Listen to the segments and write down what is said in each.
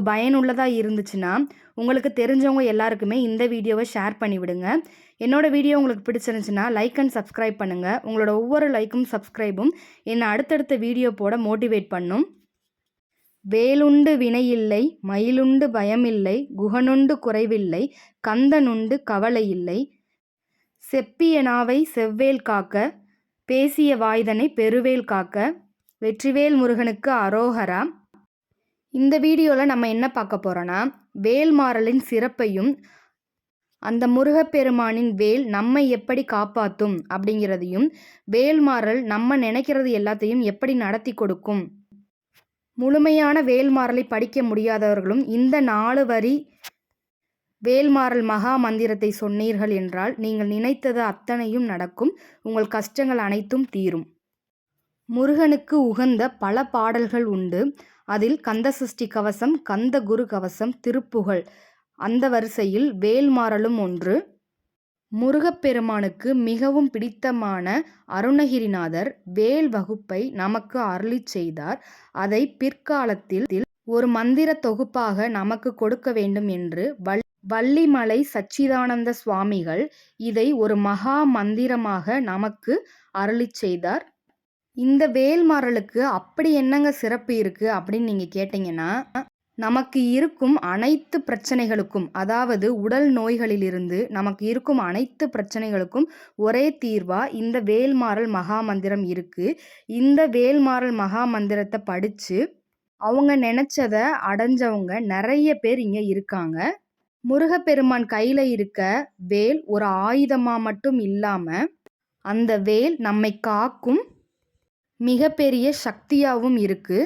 உங்களுக்கு பயனுள்ளதாக இருந்துச்சுன்னா உங்களுக்கு தெரிஞ்சவங்க எல்லாருக்குமே இந்த வீடியோவை ஷேர் பண்ணிவிடுங்க. என்னோடய வீடியோ உங்களுக்கு பிடிச்சிருந்துச்சுன்னா லைக் அண்ட் சப்ஸ்கிரைப் பண்ணுங்கள் உங்களோட ஒவ்வொரு லைக்கும் சப்ஸ்கிரைபும் என்னை அடுத்தடுத்த வீடியோ போட மோட்டிவேட் பண்ணும். வேலுண்டு வினையில்லை மயிலுண்டு பயமில்லை குகனுண்டு குறைவில்லை கந்தனுண்டு கவலை இல்லை செப்பிய நாவை செவ்வேல் காக்க பேசிய வாய்தனை பெருவேல் காக்க வெற்றிவேல் முருகனுக்கு அரோகரா. இந்த வீடியோவில் நம்ம என்ன பார்க்க போகிறோன்னா வேல்மாறலின் சிறப்பையும் அந்த முருகப்பெருமானின் வேல் நம்மை எப்படி காப்பாற்றும் அப்படிங்கிறதையும் வேல்மாறல் நம்ம நினைக்கிறது எல்லாத்தையும் எப்படி நடத்தி கொடுக்கும். முழுமையான வேல்மாறலை படிக்க முடியாதவர்களும் இந்த நாலு வரி வேல்மாறல் மகா மந்திரத்தை சொன்னீர்கள் என்றால் நீங்கள் நினைத்தது அத்தனையும் நடக்கும். உங்கள் கஷ்டங்கள் அனைத்தும் தீரும். முருகனுக்கு உகந்த பல பாடல்கள் உண்டு. அதில் கந்தசஷ்டி கவசம் கந்த குரு கவசம் திருப்புகழ். அந்த வரிசையில் வேல்மாறலும் ஒன்று. முருகப்பெருமானுக்கு மிகவும் பிடித்தமான அருணகிரிநாதர் வேல் வகுப்பை நமக்கு அருளிச் செய்தார். அதை பிற்காலத்தில் ஒரு மந்திர தொகுப்பாக நமக்கு கொடுக்க வேண்டும் என்று வல் வள்ளிமலை சச்சிதானந்த சுவாமிகள் இதை ஒரு மகா மந்திரமாக நமக்கு அருளிச் செய்தார். இந்த வேல்மாறலுக்கு அப்படி என்னங்க சிறப்பு இருக்குது அப்படின்னு நீங்கள் கேட்டிங்கன்னா நமக்கு இருக்கும் அனைத்து பிரச்சனைகளுக்கும் அதாவது உடல் நோய்களிலிருந்து நமக்கு இருக்கும் அனைத்து பிரச்சனைகளுக்கும் ஒரே தீர்வாக இந்த வேல்மாறல் மகா மந்திரம் இருக்குது இந்த வேல்மாறல் மகா மந்திரத்தை படித்து அவங்க நினச்சதை அடைஞ்சவங்க நிறைய பேர் இங்கே இருக்காங்க. முருகப்பெருமான் கையில் இருக்க வேல் ஒரு ஆயுதமாக மட்டும் இல்லாமல் அந்த வேல் நம்மை காக்கும் மிகப்பெரிய சக்தியாகவும் இருக்குது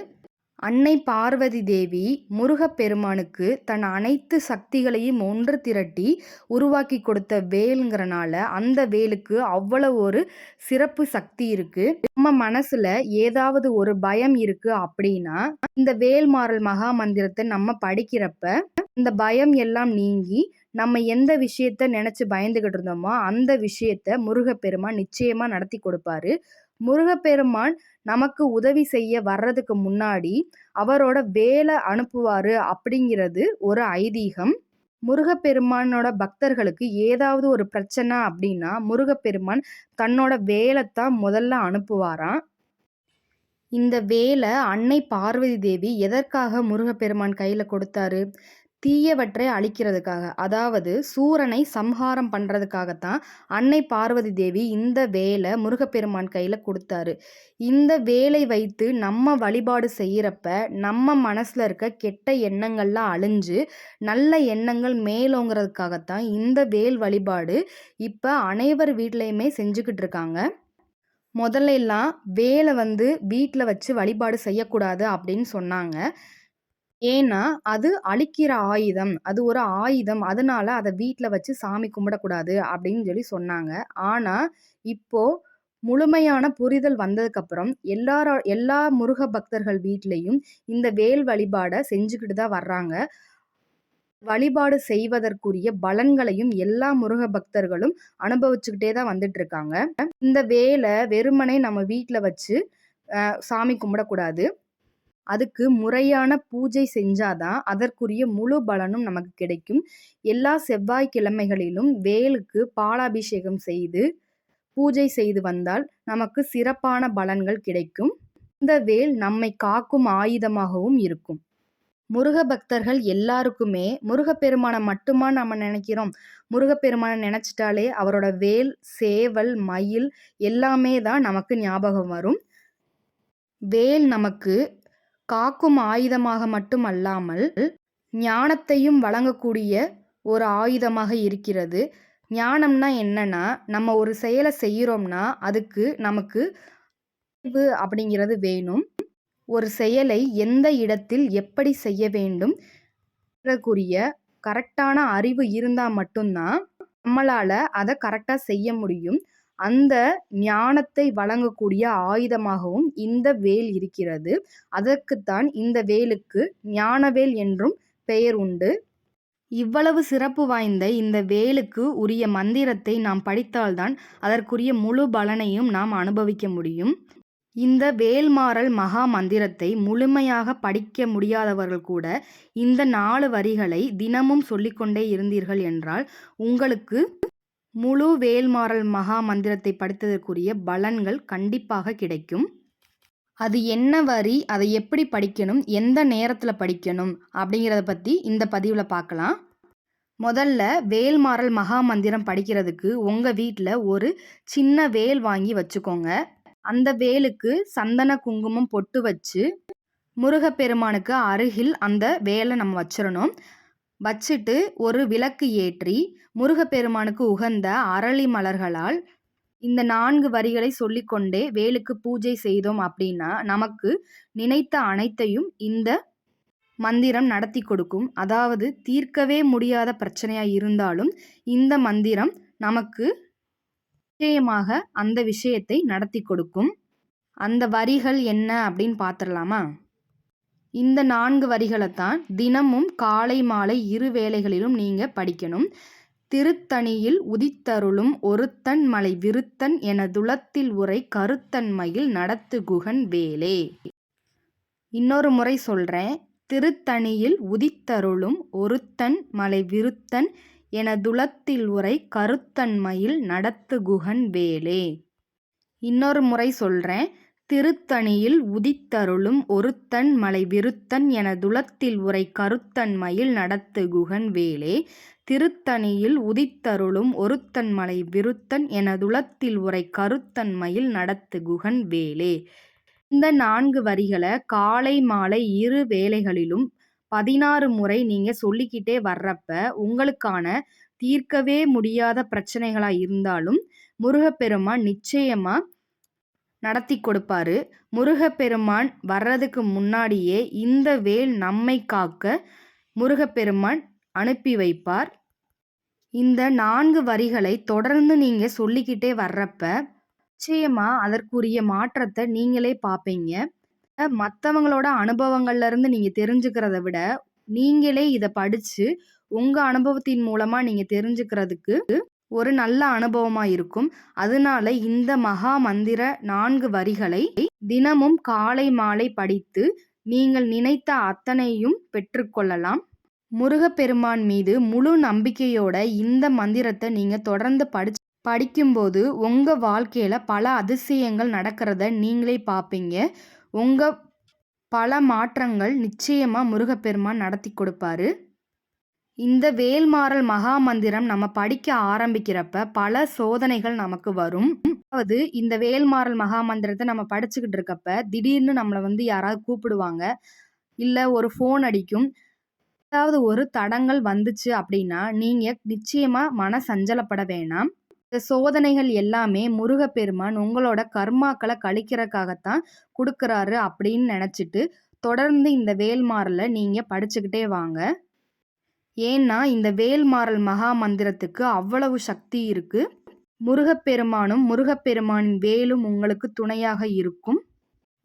அன்னை பார்வதி தேவி முருகப்பெருமானுக்கு தன் அனைத்து சக்திகளையும் ஒன்று திரட்டி உருவாக்கி கொடுத்த வேலுங்கிறனால அந்த வேலுக்கு அவ்வளவு ஒரு சிறப்பு சக்தி இருக்கு. நம்ம மனசுல ஏதாவது ஒரு பயம் இருக்கு அப்படின்னா இந்த வேல்மாறல் மகா மந்திரத்தை நம்ம படிக்கிறப்ப இந்த பயம் எல்லாம் நீங்கி நம்ம எந்த விஷயத்த நினைச்சு பயந்துகிட்டு இருந்தோமோ அந்த விஷயத்த முருகப்பெருமான் நிச்சயமா நடத்தி கொடுப்பாரு. முருகப்பெருமான் நமக்கு உதவி செய்ய வர்றதுக்கு முன்னாடி அவரோட வேலை அனுப்புவார் அப்படிங்கிறது ஒரு ஐதீகம். முருகப்பெருமானோட பக்தர்களுக்கு ஏதாவது ஒரு பிரச்சனை அப்படின்னா முருகப்பெருமான் தன்னோட வேலைத்தான் முதல்ல அனுப்புவாராம். இந்த வேலை அன்னை பார்வதி தேவி எதற்காக முருகப்பெருமான் கையில் கொடுத்தாரு? தீயவற்றை அழிக்கிறதுக்காக. அதாவது சூரனை சம்ஹாரம் பண்ணுறதுக்காகத்தான் அன்னை பார்வதி தேவி இந்த வேலை முருகப்பெருமான் கையில் கொடுத்தாரு. இந்த வேலை வைத்து நம்ம வழிபாடு செய்கிறப்ப நம்ம மனசில் இருக்க கெட்ட எண்ணங்கள்லாம் அழிஞ்சு நல்ல எண்ணங்கள் மேலோங்கிறதுக்காகத்தான் இந்த வேல் வழிபாடு இப்போ அனைவர் வீட்லேயுமே செஞ்சுக்கிட்டு இருக்காங்க. முதல்ல எல்லாம் வேலை வந்து வீட்டில் வச்சு வழிபாடு செய்யக்கூடாது அப்படின்னு சொன்னாங்க. ஏன்னா, அது அழிக்கிற ஆயுதம். அது ஒரு ஆயுதம். அதனால அதை வீட்டில் வச்சு சாமி கும்பிடக்கூடாது அப்படின்னு சொல்லி சொன்னாங்க. ஆனா, இப்போ முழுமையான புரிதல் வந்ததுக்கப்புறம் எல்லாரோ எல்லா முருக பக்தர்கள் வீட்லேயும் இந்த வேல் வழிபாடை செஞ்சுக்கிட்டு தான் வர்றாங்க. வழிபாடு செய்வதற்குரிய பலன்களையும் எல்லா முருக பக்தர்களும் அனுபவிச்சுக்கிட்டே தான் வந்துட்டுருக்காங்க. இந்த வேலை வெறுமனே நம்ம வீட்டில் வச்சு சாமி கும்பிடக்கூடாது. அதுக்கு முறையான பூஜை செஞ்சாதான் அதற்குரிய முழு பலனும் நமக்கு கிடைக்கும். எல்லா செவ்வாய்க்கிழமைகளிலும் வேலுக்கு பாலாபிஷேகம் செய்து பூஜை செய்து வந்தால் நமக்கு சிறப்பான பலன்கள் கிடைக்கும். இந்த வேல் நம்மை காக்கும் ஆயுதமாகவும் இருக்கும். முருக பக்தர்கள் எல்லாருக்குமே முருகப்பெருமானை மட்டுமா நம்ம நினைக்கிறோம்? முருகப்பெருமானை நினச்சிட்டாலே அவரோட வேல் சேவல் மயில் எல்லாமே தான் நமக்கு ஞாபகம் வரும். வேல் நமக்கு காக்கும் ஆயுதமாக மட்டும் அல்லாமல் ஞானத்தையும் வழங்கக்கூடிய ஒரு ஆயுதமாக இருக்கிறது ஞானம்னா என்னன்னா நம்ம ஒரு செயலை செய்கிறோம்னா அதுக்கு நமக்கு அறிவு அப்படிங்கிறது வேணும் ஒரு செயலை எந்த இடத்தில் எப்படி செய்ய வேண்டும் க்குரிய கரெக்டான அறிவு இருந்தால் மட்டும்தான் நம்மளால் அதை கரெக்டாக செய்ய முடியும். அந்த ஞானத்தை வழங்கக்கூடிய ஆயுதமாகவும் இந்த வேல் இருக்கிறது. அதற்குத்தான் இந்த வேலுக்கு ஞானவேல் என்றும் பெயர் உண்டு. இவ்வளவு சிறப்பு வாய்ந்த இந்த வேலுக்கு உரிய மந்திரத்தை நாம் படித்தால்தான் அதற்குரிய முழு பலனையும் நாம் அனுபவிக்க முடியும். இந்த வேல்மாறல் மகா மந்திரத்தை முழுமையாக படிக்க முடியாதவர்கள் கூட இந்த நாலு வரிகளை தினமும் சொல்லிக்கொண்டே இருந்தீர்கள் என்றால் உங்களுக்கு முழு வேல்மாறல் மகா மந்திரத்தை படித்ததற்குரிய பலன்கள் கண்டிப்பாக கிடைக்கும். அது என்ன வரி, அதை எப்படி படிக்கணும், எந்த நேரத்தில் படிக்கணும் அப்படிங்கிறத பற்றி இந்த பதிவில் பார்க்கலாம். முதல்ல வேல்மாறல் மகா மந்திரம் படிக்கிறதுக்கு உங்கள் வீட்டில் ஒரு சின்ன வேல் வாங்கி வச்சுக்கோங்க. அந்த வேலுக்கு சந்தன குங்குமம் பொட்டு வச்சு முருகப்பெருமானுக்கு அருகில் அந்த வேலை நம்ம வச்சிடணும் வச்சுட்டு ஒரு விளக்கு ஏற்றி முருகப்பெருமானுக்கு உகந்த அரளி மலர்களால் இந்த நான்கு வரிகளை சொல்லிக்கொண்டே வேலுக்கு பூஜை செய்தோம் அப்படின்னா நமக்கு நினைத்த அனைத்தையும் இந்த மந்திரம் நடத்தி கொடுக்கும். அதாவது தீர்க்கவே முடியாத பிரச்சனையாக இருந்தாலும் இந்த மந்திரம் நமக்கு நிச்சயமாக அந்த விஷயத்தை நடத்தி கொடுக்கும். அந்த வரிகள் என்ன அப்படின்னு பார்த்துடலாமா? இந்த நான்கு வரிகளைத்தான் தினமும் காலை மாலை இரு வேளைகளிலும் நீங்கள் படிக்கணும். திருத்தணியில் உதித்தருளும் ஒருத்தன் மலை விருத்தன் எனதுளத்தில் உரை கருத்தன்மையில் நடத்து நடத்துகுகன் வேலே. இன்னொரு முறை சொல்கிறேன் திருத்தணியில் உதித்தருளும் ஒருத்தன் மலை விருத்தன் எனதுளத்தில் உரை கருத்தன்மையில் நடத்து நடத்துகுகன் வேலே. இன்னொரு முறை சொல்கிறேன் திருத்தணியில் உதித்தருளும் ஒருத்தன் மலை விருத்தன் என துளத்தில் உரை கருத்தன் மயில் நடத்துகுகன் வேலே. திருத்தணியில் உதித்தருளும் ஒருத்தன் மலை விருத்தன் என துளத்தில் உரை கருத்தன் மயில் நடத்துகுகன் வேலே. இந்த நான்கு வரிகளை காலை மாலை இரு வேளைகளிலும் பதினாறு முறை நீங்க சொல்லிக்கிட்டே வர்றப்ப உங்களுக்கான தீர்க்கவே முடியாத பிரச்சனைகளா இருந்தாலும் முருகப்பெருமான் நிச்சயமா நடத்தி கொடுப்பாரு. முருகப்பெருமான் வர்றதுக்கு முன்னாடியே இந்த வேல் நம்மை காக்க முருகப்பெருமான் அனுப்பி வைப்பார். இந்த நான்கு வரிகளை தொடர்ந்து நீங்க சொல்லிக்கிட்டே வர்றப்ப நிச்சயமா அதற்குரிய மாற்றத்தை நீங்களே பார்ப்பீங்க. மற்றவங்களோட அனுபவங்கள்ல இருந்து நீங்க தெரிஞ்சுக்கிறத விட நீங்களே இதை படிச்சு உங்க அனுபவத்தின் மூலமா நீங்க தெரிஞ்சுக்கிறதுக்கு ஒரு நல்ல அனுபவமாக இருக்கும். அதனால இந்த மகா மந்திர நான்கு வரிகளை தினமும் காலை மாலை படித்து நீங்கள் நினைத்த அத்தனையும் பெற்றுக்கொள்ளலாம். முருகப்பெருமான் மீது முழு நம்பிக்கையோட இந்த மந்திரத்தை நீங்கள் தொடர்ந்து படிச்சு படிக்கும்போது உங்கள் வாழ்க்கையில் பல அதிசயங்கள் நடக்கிறத நீங்களே பார்ப்பீங்க. உங்கள் பல மாற்றங்கள் நிச்சயமாக முருகப்பெருமான் நடத்தி கொடுப்பாரு. இந்த வேல்மாறல் மகா மந்திரம் நம்ம படிக்க ஆரம்பிக்கிறப்ப பல சோதனைகள் நமக்கு வரும். அதாவது இந்த வேல்மாறல் மகா மந்திரத்தை நம்ம படிச்சுக்கிட்டு இருக்கப்ப திடீர்னு நம்மளை வந்து யாராவது கூப்பிடுவாங்க. இல்லை ஒரு ஃபோன் அடிக்கும். ஏதாவது ஒரு தடங்கல் வந்துச்சு அப்படின்னா நீங்கள் நிச்சயமாக மன சஞ்சலப்பட வேணாம். இந்த சோதனைகள் எல்லாமே முருகப்பெருமான் உங்களோட கர்மாக்களை கழிக்கிறக்காகத்தான் கொடுக்குறாரு அப்படின்னு நினச்சிட்டு தொடர்ந்து இந்த வேல்மாறலை நீங்கள் படிச்சுக்கிட்டே வாங்க. ஏன்னா இந்த வேல்மாறல் மகா மந்திரத்துக்கு அவ்வளவு சக்தி இருக்கு. முருகப்பெருமானும் முருகப்பெருமானின் வேலும் உங்களுக்கு துணையாக இருக்கும்.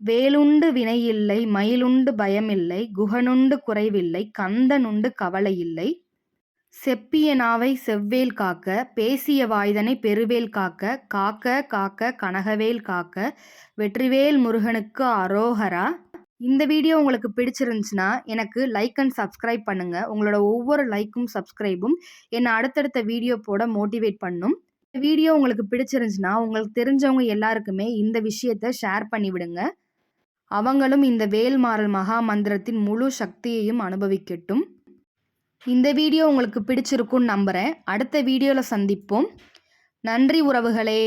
வேலுண்டு வினையில்லை மயிலுண்டு பயமில்லை குகனுண்டு குறைவில்லை கந்தனுண்டு கவலையில்லை. செப்பிய நாவை செவ்வேல் காக்க பேசிய வாய்தனை பெருவேல் காக்க காக்க காக்க கனகவேல் காக்க வெற்றிவேல் முருகனுக்கு அரோகரா. இந்த வீடியோ உங்களுக்கு பிடிச்சிருந்துச்சுன்னா எனக்கு லைக் அண்ட் சப்ஸ்கிரைப் பண்ணுங்க. உங்களோட ஒவ்வொரு லைக்கும் சப்ஸ்கிரைபும் என்னை அடுத்தடுத்த வீடியோ போட மோட்டிவேட் பண்ணும். இந்த வீடியோ உங்களுக்கு பிடிச்சிருந்துச்சுன்னா உங்களுக்கு தெரிஞ்சவங்க எல்லாருக்குமே இந்த விஷயத்த ஷேர் பண்ணிவிடுங்க அவங்களும் இந்த வேல்மாறல் மகா மந்திரத்தின் முழு சக்தியையும் அனுபவிக்கட்டும். இந்த வீடியோ உங்களுக்கு பிடிச்சிருக்கும்னு நம்புகிறேன் அடுத்த வீடியோவில் சந்திப்போம். நன்றி உறவுகளே!